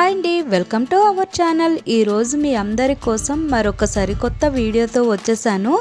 Hi అండి welcome to our channel. ఈరోజు మీ అందరి కోసం మరొక సరికొత్త వీడియోతో వచ్చేసాను.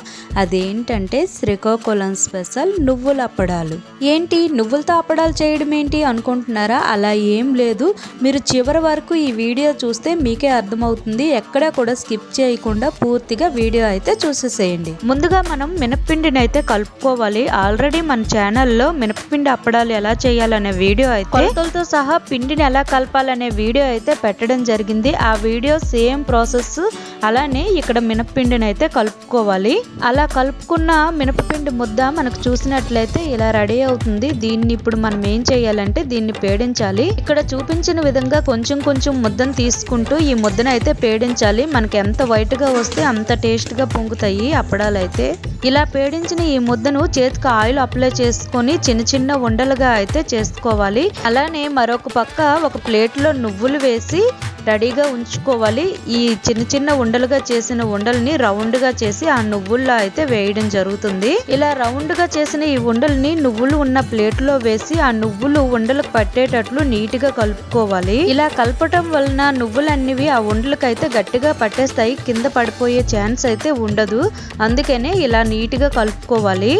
అదేంటంటే శ్రీకాకుళం స్పెషల్ నువ్వుల అప్పడాలు. ఏంటి నువ్వులతో అప్పడాలు చేయడం ఏంటి అనుకుంటున్నారా? అలా ఏం లేదు. మీరు చివరి వరకు ఈ వీడియో చూస్తే మీకే అర్థమవుతుంది. ఎక్కడ కూడా స్కిప్ చేయకుండా పూర్తిగా వీడియో అయితే చూసేసేయండి. ముందుగా మనం మినప్పిండిని అయితే కలుపుకోవాలి. ఆల్రెడీ మన ఛానల్లో మినప్పిండి అప్పడాలు ఎలా చేయాలనే వీడియో అయితే కొలతలతో సహా పిండిని ఎలా కలపాలనే వీడియో అయితే పెట్టడం జరిగింది. ఆ వీడియో సేమ్ ప్రాసెస్ అలానే ఇక్కడ మినపపిండిని అయితే కలుపుకోవాలి. అలా కలుపుకున్న మినపపిండి ముద్ద మనకు చూసినట్లయితే ఇలా రెడీ అవుతుంది. దీన్ని ఇప్పుడు మనం ఏం చేయాలంటే దీన్ని పేడించాలి. ఇక్కడ చూపించిన విధంగా కొంచెం కొంచెం ముద్దను తీసుకుంటూ ఈ ముద్దను అయితే పేడించాలి. మనకి ఎంత వైట్గా వస్తే అంత టేస్ట్గా పొంగుతాయి అప్పడాలు అయితే ఇలా పేడించిన ఈ ముద్దను చేతికి ఆయిల్ అప్లై చేసుకొని చిన్న చిన్న ఉండలుగా అయితే చేసుకోవాలి. అలానే మరొక పక్క ఒక ప్లేట్లో నువ్వులు వేసి రెడీగా ఉంచుకోవాలి. ఈ చిన్న చిన్న ఉండలుగా చేసిన ఉండల్ని రౌండ్గా చేసి ఆ నువ్వుల్లో అయితే వేయడం జరుగుతుంది. ఇలా రౌండ్గా చేసిన ఈ ఉండల్ని నువ్వులు ఉన్న ప్లేట్లో వేసి ఆ నువ్వులు ఉండలకు పట్టేటట్లు నీట్గా కలుపుకోవాలి. ఇలా కలపటం వలన నువ్వులన్నివి ఆ ఉండలకైతే గట్టిగా పట్టేస్తాయి. కింద పడిపోయే ఛాన్స్ అయితే ఉండదు. అందుకనే ఇలా నీట్గా కలుపుకోవాలి.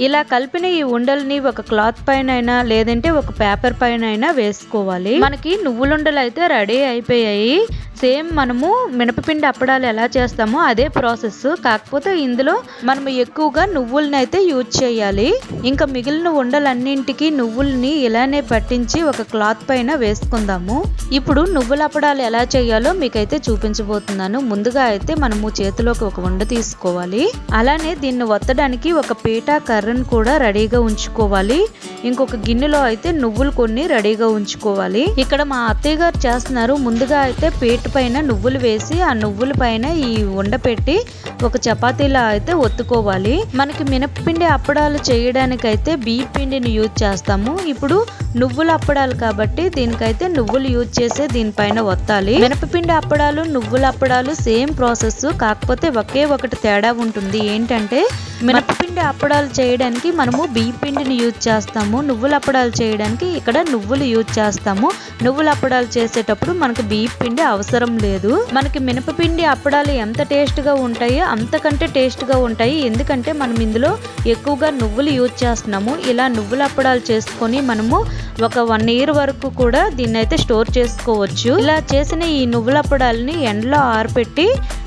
ఇలా కలిపిన ఈ ఉండల్ని ఒక క్లాత్ పైన అయినా లేదంటే ఒక పేపర్ పైన అయినా వేసుకోవాలి. మనకి నువ్వులుండలు అయితే రెడీ అయిపోయాయి. సేమ్ మనము మినపపిండి అప్పడాలు ఎలా చేస్తామో అదే ప్రాసెస్. కాకపోతే ఇందులో మనం ఎక్కువగా నువ్వుల్ని అయితే యూజ్ చేయాలి. ఇంకా మిగిలిన ఉండలన్నింటికి నువ్వుల్ని ఇలానే పట్టించి ఒక క్లాత్ పైన వేసుకుందాము. ఇప్పుడు నువ్వుల అప్పడాలు ఎలా చేయాలో మీకైతే చూపించబోతున్నాను. ముందుగా అయితే మనము చేతిలోకి ఒక ఉండ తీసుకోవాలి. అలానే దీన్ని ఒత్తడానికి ఒక పీట కర్రను కూడా రెడీగా ఉంచుకోవాలి. ఇంకొక గిన్నెలో అయితే నువ్వులు కొన్ని రెడీగా ఉంచుకోవాలి. ఇక్కడ మా అత్తయ్య గారు చేస్తున్నారు. ముందుగా అయితే పీట పైన నువ్వులు వేసి ఆ నువ్వుల పైన ఈ ఉండ పెట్టి ఒక చపాతీలా అయితే ఒత్తుకోవాలి. మనకి మినప్పిండి అప్పడాలు చేయడానికైతే బియ్య పిండిని యూజ్ చేస్తాము. ఇప్పుడు నువ్వుల అప్పడాలు కాబట్టి దీనికైతే నువ్వులు యూజ్ చేసే దీనిపైన వత్తాలి మినపపిండి అప్పడాలు నువ్వుల అప్పడాలు సేమ్ ప్రాసెస్ కాకపోతే ఒకే ఒకటి తేడా ఉంటుంది. ఏంటంటే మినపపిండి అప్పడాలు చేయడానికి మనము బియ్య పిండిని యూజ్ చేస్తాము. నువ్వుల అప్పడాలు చేయడానికి ఇక్కడ నువ్వులు యూజ్ చేస్తాము. నువ్వుల అప్పడాలు చేసేటప్పుడు మనకు బియ్య పిండి అవసరం లేదు. మనకి మినపపిండి అప్పడాలు ఎంత టేస్ట్గా ఉంటాయో అంతకంటే టేస్ట్గా ఉంటాయి. ఎందుకంటే మనం ఇందులో ఎక్కువగా నువ్వులు యూజ్ చేస్తున్నాము. ఇలా నువ్వుల అప్పడాలు చేసుకొని మనము ఒక వన్ ఇయర్ వరకు కూడా దీన్ని అయితే స్టోర్ చేసుకోవచ్చు. ఇలా చేసిన ఈ నువ్వుల అప్పడాలని ఎండలో ఆరపెట్టి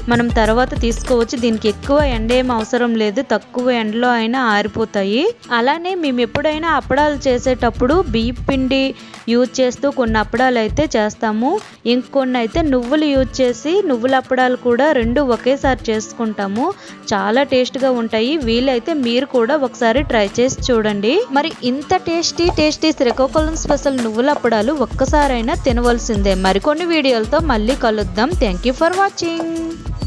మనం తర్వాత తీసుకోవచ్చు. దీనికి ఎక్కువ ఎండ ఏం అవసరం లేదు. తక్కువ ఎండలో అయినా ఆరిపోతాయి. అలానే మేము ఎప్పుడైనా అప్పడాలు చేసేటప్పుడు బియ్య పిండి యూజ్ చేస్తూ కొన్ని అప్పడాలు అయితే చేస్తాము. ఇంకొన్ని అయితే నువ్వులు యూజ్ చేసి నువ్వుల అప్పడాలు కూడా రెండు ఒకేసారి చేసుకుంటాము. చాలా టేస్ట్గా ఉంటాయి. వీలైతే మీరు కూడా ఒకసారి ట్రై చేసి చూడండి. మరి ఇంత టేస్టీ టేస్టీ శ్రీకాకుళం స్పెషల్ నువ్వుల అప్పడాలు ఒక్కసారైనా తినవలసిందే. మరికొన్ని వీడియోలతో మళ్ళీ కలుద్దాం. Thank you for watching